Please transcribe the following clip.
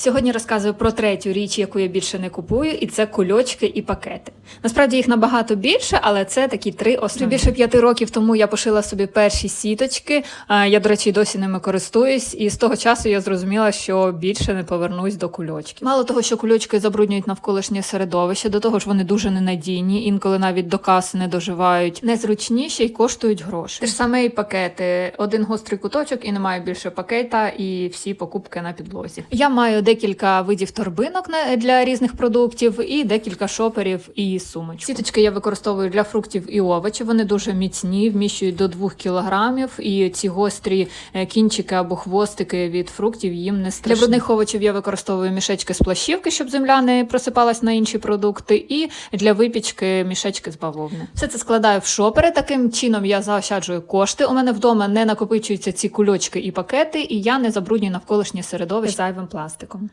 Сьогодні розказую про третю річ, яку я більше не купую, і це кульочки і пакети. Насправді їх набагато більше, але це такі три основні. Більше п'яти років тому я пошила собі перші сіточки. Я, до речі, досі ними користуюсь, і з того часу я зрозуміла, що більше не повернусь до кульочків. Мало того, що кульочки забруднюють навколишнє середовище, до того ж вони дуже ненадійні, інколи навіть до каси не доживають, незручніші й коштують гроші. Те ж саме і пакети. Один гострий куточок і немає більше пакета, і всі покупки на підлозі. Я маю декілька видів торбинок для різних продуктів і декілька шоперів і сумочок. Сіточки я використовую для фруктів і овочів. Вони дуже міцні, вміщують до 2 кілограмів, і ці гострі е, кінчики або хвостики від фруктів їм не страшні. Для брудних овочів я використовую мішечки з плащівки, щоб земля не просипалась на інші продукти, і для випічки мішечки з бавовни. Все це складаю в шопери. Таким чином я заощаджую кошти. У мене вдома не накопичуються ці кульочки і пакети, і я не забруднюю навколишнє середовище зайвим пластиком. kommen